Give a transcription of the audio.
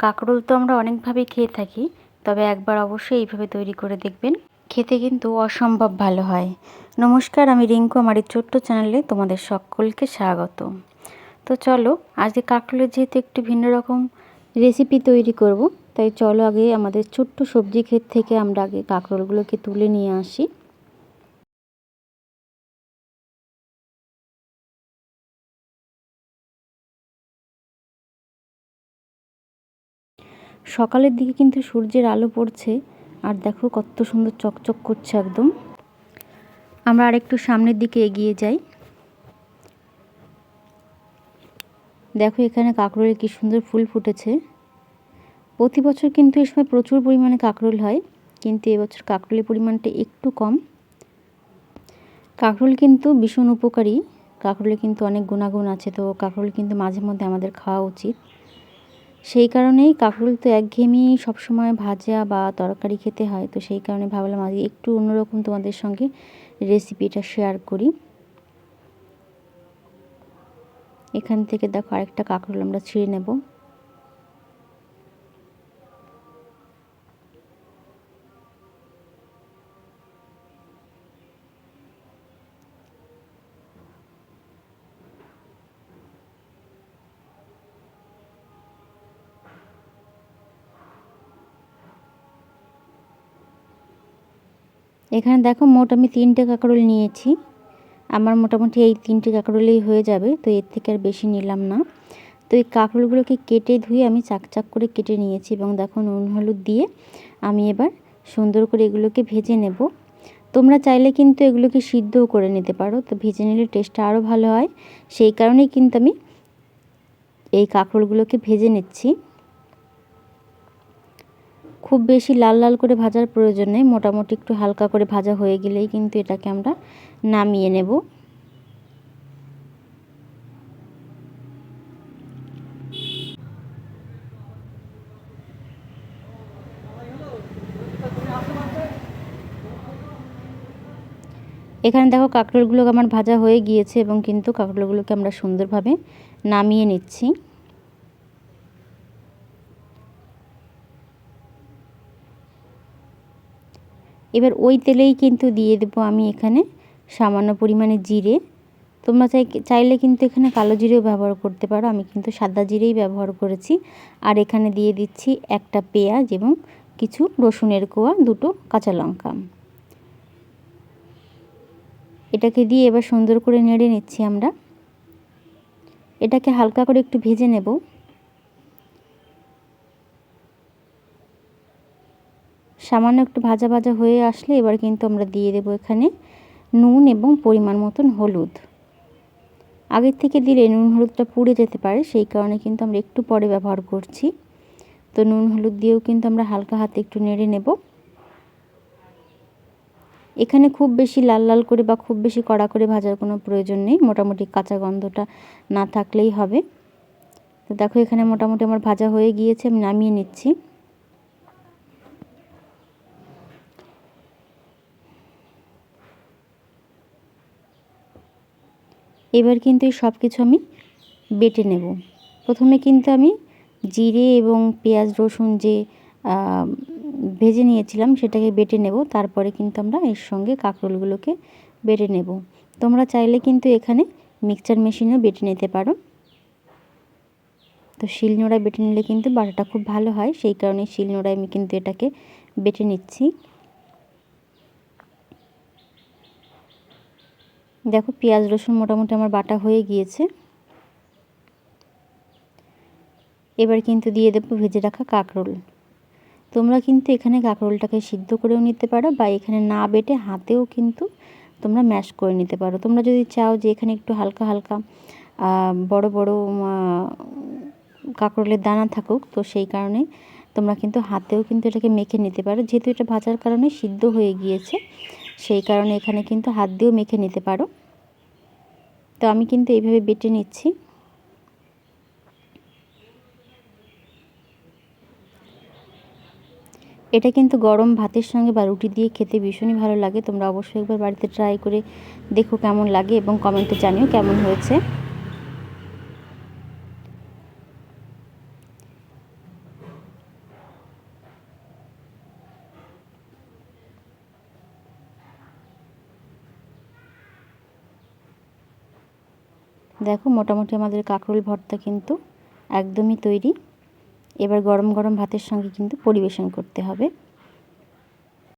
কাঁকরোল তো আমরা অনেকভাবেই খেয়ে থাকি, তবে একবার অবশ্যই এইভাবে তৈরি করে দেখবেন। খেতে কিন্তু অসম্ভব ভালো হয়। নমস্কার, আমি রিঙ্কু, আমার এই ছোট্ট চ্যানেলে তোমাদের সকলকে স্বাগত। তো চলো, আজকে কাঁকরোলের যেহেতু একটু ভিন্ন রকম রেসিপি তৈরি করব, তাই চলো আগে আমাদের ছোট্ট সবজি ক্ষেত থেকে আমরা আগে কাঁকরোলগুলোকে তুলে নিয়ে আসি। সকালের দিকে কিন্তু সূর্যের আলো পড়ছে, আর দেখো কত সুন্দর চকচক করছে একদম। আমরা আরেকটু সামনের দিকে এগিয়ে যাই। দেখো এখানে কাঁকরোলের কি সুন্দর ফুল ফুটেছে। প্রতি বছর কিন্তু এই সময় প্রচুর পরিমাণে কাঁকরোল হয়, কিন্তু এবছর কাঁকরোলের পরিমাণটা একটু কম। কাঁকরোল কিন্তু ভীষণ উপকারী, কাঁকরোলে কিন্তু অনেক গুণাগুণ আছে, তো কাঁকরোল কিন্তু মাঝে মধ্যে আমাদের খাওয়া উচিত। সেই কারণেই কাঁকরোল তো একঘেয়েমি সবসময় ভাজা বা তরকারি খেতে হয়। তো সেই কারণে ভাবলাম আজকে একটু অন্যরকম তোমাদের সঙ্গে রেসিপিটা শেয়ার করি। এখান থেকে দেখো আরেকটা কাঁকরোল আমরা ছিঁড়ে নেব। এখানে দেখো মোট আমি তিনটে কাঁকরোল নিয়েছি। আমার মোটামুটি এই তিনটে কাঁকরোলেই হয়ে যাবে, তো এর থেকে আর বেশি নিলাম না। তো এই কাঁকরোলগুলোকে কেটে ধুয়ে আমি চাকচাক করে কেটে নিয়েছি এবং দেখো নুন, হলুদ দিয়ে আমি এবার সুন্দর করে এগুলোকে ভেজে নেব। তোমরা চাইলে কিন্তু এগুলোকে সিদ্ধও করে নিতে পারো, তো ভেজে নিলে টেস্টটা আরও ভালো হয়। সেই কারণেই কিন্তু আমি এই কাঁকরোলগুলোকে ভেজে নিচ্ছি। খুব বেশি লাল লাল করে ভাজার প্রয়োজন নেই, মোটামুটি একটু হালকা করে ভাজা হয়ে গেলেই কিন্তু এটাকে আমরা নামিয়ে নেব। এখানে দেখো কাঁকরোলগুলো আমার ভাজা হয়ে গিয়েছে এবং কিন্তু কাঁকরোলগুলোকে আমরা সুন্দরভাবে নামিয়ে নিচ্ছি। এবার ওই তেলেই কিন্তু দিয়ে দেবো আমি এখানে সামান্য পরিমাণে জিরে। তোমরা চাই, চাইলে কিন্তু এখানে কালো জিরেও ব্যবহার করতে পারো। আমি কিন্তু সাদা জিরেই ব্যবহার করেছি। আর এখানে দিয়ে দিচ্ছি একটা পেঁয়াজ এবং কিছু রসুনের কোয়া, দুটো কাঁচা লঙ্কা। এটাকে দিয়ে এবার সুন্দর করে নেড়ে নিচ্ছি আমরা। এটাকে হালকা করে একটু ভেজে নেব। সামান্য একটু ভাজা ভাজা হয়ে আসলে এবার কিন্তু আমরা দিয়ে দেবো এখানে নুন এবং পরিমাণ মতন হলুদ। আগের থেকে দিলে নুন হলুদটা পুড়ে যেতে পারে, সেই কারণে কিন্তু আমরা একটু পরে ব্যবহার করছি। তো নুন হলুদ দিয়েও কিন্তু আমরা হালকা হাতে একটু নেড়ে নেব। এখানে খুব বেশি লাল লাল করে বা খুব বেশি কড়া করে ভাজার কোনো প্রয়োজন নেই, মোটামুটি কাঁচা গন্ধটা না থাকলেই হবে। তো দেখো এখানে মোটামুটি আমার ভাজা হয়ে গিয়েছে, আমি নামিয়ে নিচ্ছি। এবার কিন্তু এই সব কিছু আমি বেটে নেব। প্রথমে কিন্তু আমি জিরে এবং পেঁয়াজ, রসুন যে ভেজে নিয়েছিলাম সেটাকে বেটে নেব। তারপরে কিন্তু আমরা এর সঙ্গে কাঁকরোলগুলোকে বেটে নেব। তোমরা চাইলে কিন্তু এখানে মিক্সচার মেশিনেও বেটে নিতে পারো। তো শিলনোড়ায় বেটে নিলে কিন্তু বাটাটা খুব ভালো হয়। সেই কারণে শিলনোড়ায় আমি কিন্তু এটাকে বেটে নিচ্ছি। দেখো পেঁয়াজ, রসুন মোটামুটি আমার বাটা হয়ে গিয়েছে। এবার কিন্তু দিয়ে দেবো ভেজে রাখা কাঁকরোল। তোমরা কিন্তু এখানে কাঁকরোলটাকে সিদ্ধ করেও নিতে পারো বা এখানে না বেটে হাতেও কিন্তু তোমরা ম্যাশ করে নিতে পারো। তোমরা যদি চাও যে এখানে একটু হালকা হালকা বড় বড় কাঁকরোলের দানা থাকুক, তো সেই কারণে তোমরা কিন্তু হাতেও কিন্তু এটাকে মেখে নিতে পারো। যেহেতু এটা ভাজার কারণে সিদ্ধ হয়ে গিয়েছে সেই কারণে এখানে কিন্তু হাত দিয়েও মেখে নিতে পারো। তো আমি কিন্তু এইভাবে বেটে নিচ্ছি। এটা কিন্তু গরম ভাতের সঙ্গে বা রুটি দিয়ে খেতে ভীষণই ভালো লাগে। তোমরা অবশ্যই একবার বাড়িতে ট্রাই করে দেখো কেমন লাগে এবং কমেন্টে জানিও কেমন হয়েছে। দেখো, মোটামুটি আমাদের কাঁকরোল ভর্তা কিন্তু একদমই তৈরি। এবার গরম গরম ভাতের সঙ্গে কিন্তু পরিবেশন করতে হবে।